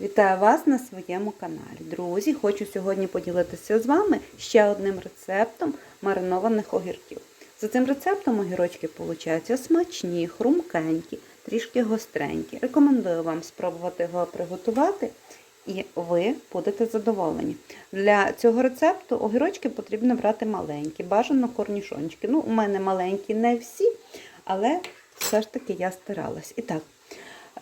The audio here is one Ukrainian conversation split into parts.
Вітаю вас на своєму каналі. Друзі, хочу сьогодні поділитися з вами ще одним рецептом маринованих огірків. За цим рецептом огірочки получаються смачні, хрумкенькі, трішки гостренькі. Рекомендую вам спробувати його приготувати, і ви будете задоволені. Для цього рецепту огірочки потрібно брати маленькі, бажано корнішончики. Ну, у мене маленькі не всі, але все ж таки я старалась. І так,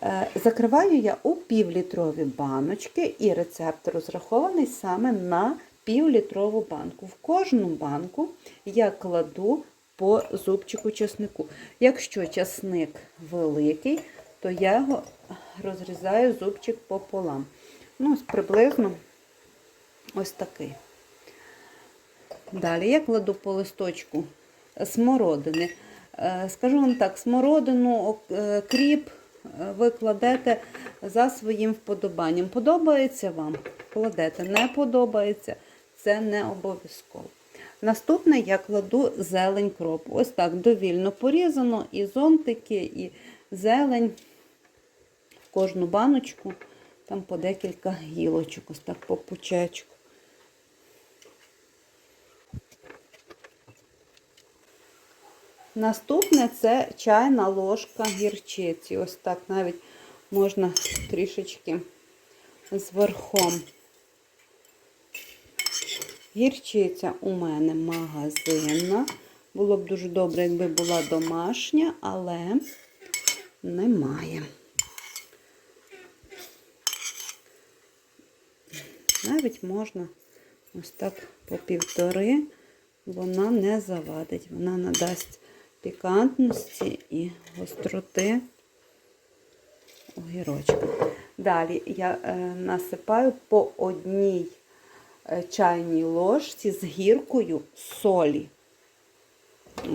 Е, Закриваю я у півлітрові баночки, і рецепт розрахований саме на півлітрову банку. В кожну банку я кладу по зубчику чеснику. Якщо часник великий, то я його розрізаю зубчик пополам. Ну, ось приблизно ось такий. Далі я кладу по листочку смородини. Е, Скажу вам так, смородину, е, кріп ви кладете за своїм вподобанням. Подобається вам? Кладете. Не подобається, це не обов'язково. Наступне я кладу зелень кропу. Ось так довільно порізано, і зонтики, і зелень в кожну баночку, там по декілька гілочок, ось так по пучечку. Наступне це чайна ложка гірчиці. Ось так навіть можна трішечки з верхом. Гірчиця у мене магазинна. Було б дуже добре, якби була домашня, але немає. Навіть можна ось так по півтори, вона не завадить, вона надасть пікантності і гостроти огірочка. Далі я е, насипаю по одній е, чайній ложці з гіркою солі.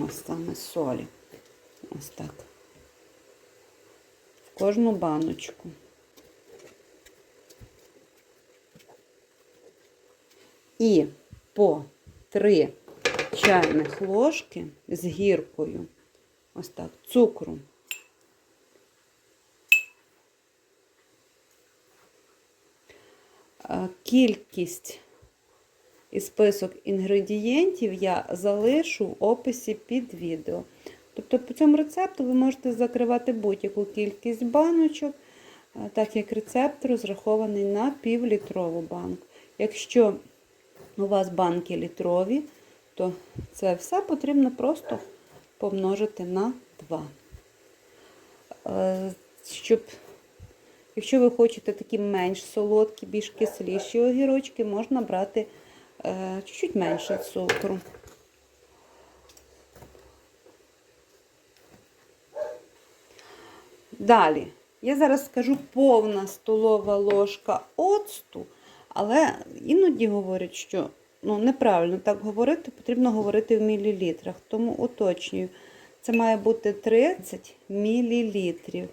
Ось саме солі. Ось так. В кожну баночку. І по три чайних ложки з гіркою, ось так, цукру. Кількість і список інгредієнтів я залишу в описі під відео. Тобто по цьому рецепту ви можете закривати будь-яку кількість баночок, так як рецепт розрахований на півлітрову банку. Якщо у вас банки літрові, то це все потрібно просто помножити на 2. Е, щоб, якщо ви хочете такі менш солодкі, більш кисліші огірочки, можна брати е, чуть-чуть менше цукру. Далі, я зараз скажу повна столова ложка оцту, але іноді говорять, що ну, неправильно так говорити, потрібно говорити в мілілітрах. Тому уточнюю, це має бути 30 мілілітрів.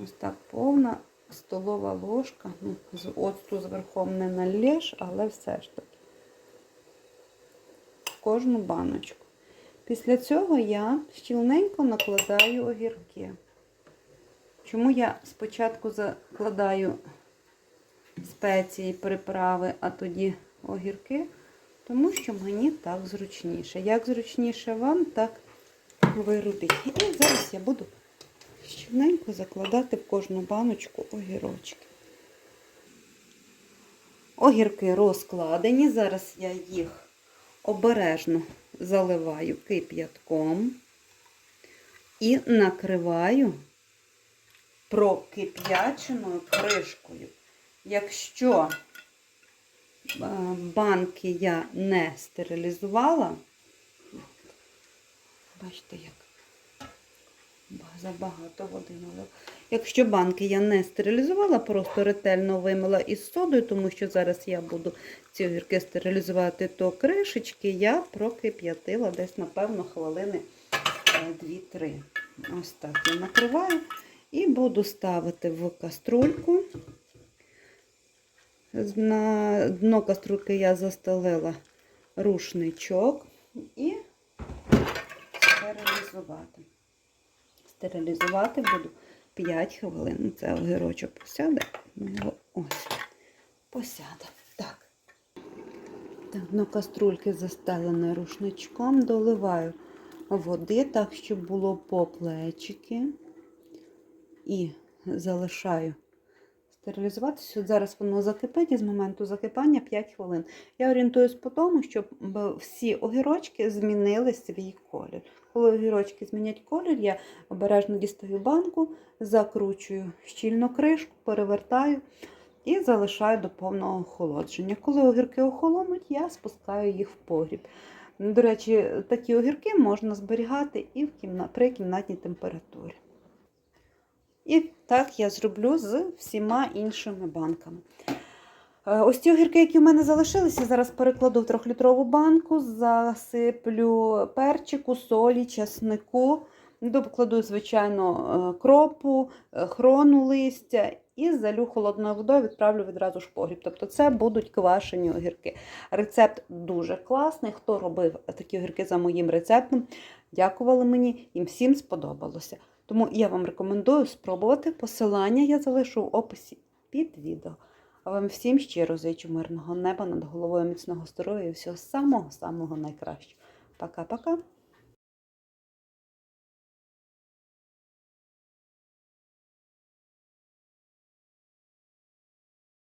Ось так повна столова ложка. Ну, з оцту зверхом не налєш, але все ж таки. В кожну баночку. Після цього я щільненько накладаю огірки. Чому я спочатку закладаю спеції, приправи, а тоді огірки, тому що мені так зручніше. Як зручніше вам, так ви робіть. І зараз я буду щільненько закладати в кожну баночку огірочки. Огірки розкладені, зараз я їх обережно заливаю кип'ятком і накриваю прокип'яченою кришкою. Якщо е, банки я не стерилізувала, бачите, як забагато води налив. Якщо банки я не стерилізувала, просто ретельно вимила із содою, тому що зараз я буду ці огірки стерилізувати, то кришечки я прокип'ятила десь, напевно, хвилини 2-3. Е, Ось так я накриваю і буду ставити в каструльку. На дно каструльки я застелила рушничок і стерилізувати. Стерилізувати буду 5 хвилин. Це огірочок посяде. Ось, посяде. Так. Так, дно каструльки застелене рушничком, доливаю води так, щоб було по плечики. І залишаю стерилізуватися. От зараз воно закипить і з моменту закипання 5 хвилин. Я орієнтуюсь по тому, щоб всі огірочки змінили свій колір. Коли огірочки змінять колір, я обережно дістаю банку, закручую щільно кришку, перевертаю і залишаю до повного охолодження. Коли огірки охолонуть, я спускаю їх в погріб. До речі, такі огірки можна зберігати і в кімна... при кімнатній температурі. І так я зроблю з всіма іншими банками. Е, Ось ці огірки, які в мене залишилися, зараз перекладу в трьохлітрову банку, засиплю перчику, солі, часнику, докладу, звичайно, е, кропу, е, хрону листя і залю холодною водою, відправлю відразу ж погріб. Тобто це будуть квашені огірки. Рецепт дуже класний. Хто робив такі огірки за моїм рецептом, дякували мені, їм всім сподобалося. Тому я вам рекомендую спробувати. Посилання я залишу в описі під відео. А вам всім щиро зичу мирного неба над головою, міцного здоров'я і всього самого-самого найкращого. Пока-пока.